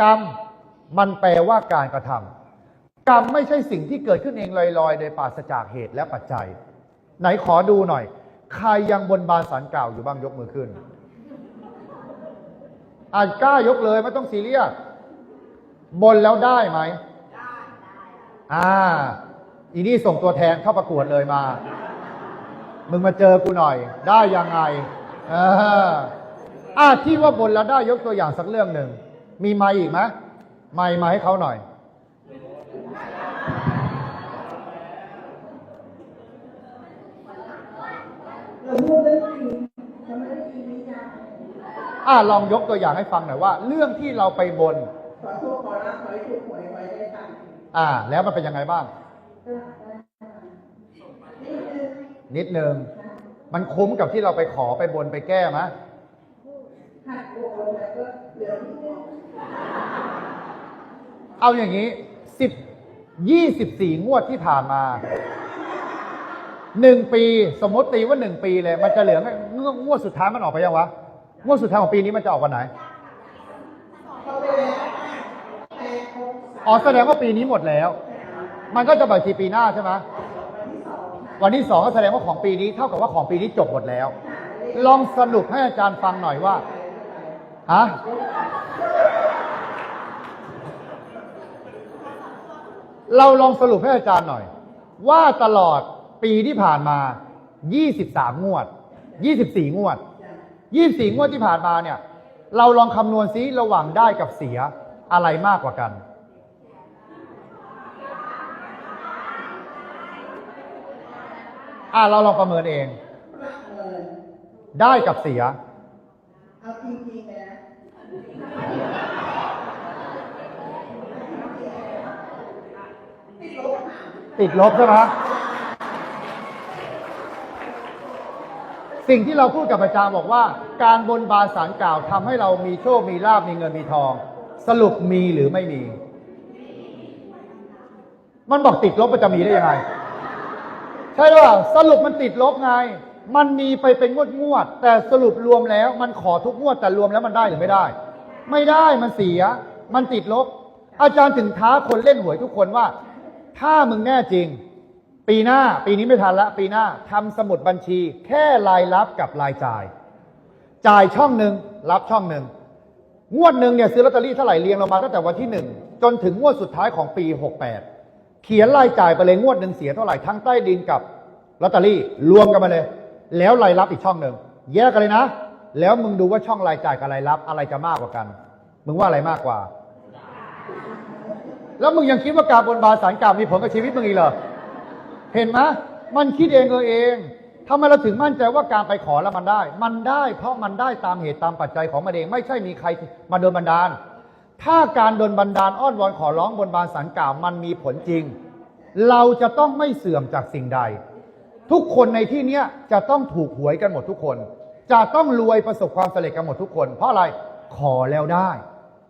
กรรมมันแปลว่าการกระทำกรรมไม่ใช่สิ่งที่เกิดขึ้นเองลอยๆ โดยปราศจากเหตุและปัจจัย ไหนขอดูหน่อย ใครยังบนบานสารกล่าวอยู่บ้างยกมือขึ้นอาจกล้ายกเลยไม่ต้องซีเรียสบนแล้วได้ไหมได้อ่า อีนี่ส่งตัวแทนเข้าประกวดเลยมา มึงมาเจอกูหน่อย ได้ยังไงอ่าที่ว่าบนแล้วได้ยกตัวอย่างสักเรื่องหนึ่ง มีไมค์อีกไหมไมค์มาให้เขาหน่อย อ่าลองยกตัวอย่างให้ฟังหน่อยว่า เรื่องที่เราไปบนขอโทษขอรับขอให้ถูกหวยไว้ได้ค่ะอ่า แล้วมันเป็นยังไงบ้าง นิดนึงมันคุ้มกับที่เราไปขอไปบนไปแก้ไหม บวกลบแล้วก็เหลือนิดนึงเอาอย่างนี้สิบยี่สิบสี่งวดที่ผ่านมาหนึ่งปี สมมติตีว่าหนึ่งปีเลย มันจะเหลือแค่งงวดสุดท้ายมันออกไปยังวะงวดสุดท้ายของปีนี้มันจะออกวันไหนเข้าไปแล้วแปดหกสามอ๋อแสดงว่าปีนี้หมดแล้ว มันก็จะไปทีปีหน้าใช่ไหมวันที่สองก็แสดงว่าของปีนี้เท่ากับว่าของปีนี้จบหมดแล้ว ลองสรุปให้อาจารย์ฟังหน่อยว่า ฮะเราลองสรุปให้อาจารย์หน่อย ว่าตลอดปีที่ผ่านมา 23 งวด 24 งวด 24 งวดที่ผ่านมาเนี่ย เราลองคำนวณซิระหว่างได้กับเสียอะไรมากกว่ากัน อะเราลองประเมินเอง ได้กับเสียเอาจริงๆเลยนะติดลบค่ะ ติดลบใช่ไหมสิ่งที่เราพูดกับอาจารย์บอกว่า การบนบานสารกล่าวทำให้เรามีโชค มีลาบมีเงินมีทอง สรุปมีหรือไม่มี มันบอกติดลบมันจะมีได้ยังไง ใช่หรือเปล่าสรุปมันติดลบไง มันมีไปเป็นงวดงวด แต่สรุปรวมแล้ว มันขอทุกงวดแต่รวมแล้วมันได้หรือไม่ได้ ไม่ได้มันเสีย มันติดลบ อาจารย์ถึงท้าคนเล่นหวยทุกคนว่า ถ้ามึงแน่จริง ปีหน้า ปีนี้ไม่ทันละ ปีหน้าทำสมุดบัญชี แค่รายรับกับรายจ่าย จ่ายช่องหนึ่งรับช่องหนึ่งงวดหนึ่งเนี่ยซื้อลอตเตอรี่เท่าไหร่เรียงลงมาตั้งแต่วันที่หนึ่งจนถึงงวดสุดท้ายของปี 68 เขียนรายจ่ายไปเลยงวดหนึ่งเสียเท่าไหร่ทั้งใต้ดินกับลอตเตอรี่รวมกันมาเลย แล้วรายรับอีกช่องหนึ่งแยกกันเลยนะ แล้วมึงดูว่าช่องรายจ่ายกับรายรับอะไรจะมากกว่ากัน มึงว่าอะไรมากกว่า แล้วมึงยังคิดว่าการบนบานสารกล่าวมีผลกับชีวิตมึงอีกเหรอ เห็นไหมมันคิดเองเออเองทำไมเราถึงมั่นใจว่าการไปขอแล้วมันได้ มันได้เพราะมันได้ตามเหตุตามปัจจัยของมันเองไม่ใช่มีใครมาโดนบันดาล ถ้าการโดนบันดาลอ้อนวอนขอร้องบนบานสารกล่าวมันมีผลจริง เราจะต้องไม่เสื่อมจากสิ่งใด ทุกคนในที่เนี้จะต้องถูกหวยกันหมดทุกคน จะต้องรวยประสบความสำเร็จกันหมดทุกคน เพราะอะไรขอแล้วได้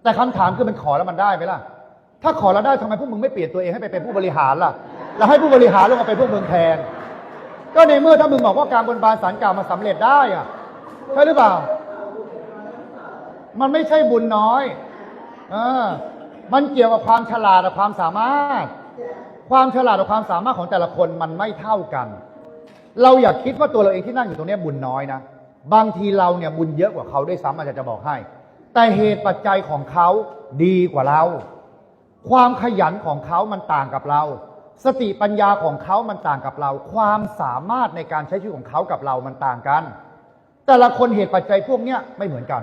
แต่คำถามคือมันขอแล้วมันได้ไหมล่ะ ถ้าขอแล้วได้ทำไมพวกมึงไม่เปลี่ยนตัวเองให้ไปเป็นผู้บริหารล่ะ แล้วให้ผู้บริหารลงมาเป็นพวกมึงแทน ก็ในเมื่อถ้ามึงบอกว่าการบนบานสารกล่าวมาสำเร็จได้อะใช่หรือเปล่า มันไม่ใช่บุญน้อยเออมันเกี่ยวกับความฉลาดกับความสามารถ ความฉลาดกับความสามารถของแต่ละคนมันไม่เท่ากัน เราอย่าคิดว่าตัวเราเองที่นั่งอยู่ตรงนี้บุญน้อยนะ บางทีเราเนี่ยบุญเยอะกว่าเขาด้วยซ้ำอาจารย์จะบอกให้ แต่เหตุปัจจัยของเขาดีกว่าเรา ความขยันของเขามันต่างกับเรา สติปัญญาของเขามันต่างกับเรา ความสามารถในการใช้ชีวิตของเขากับเรามันต่างกัน แต่ละคนเหตุปัจจัยพวกเนี้ยไม่เหมือนกัน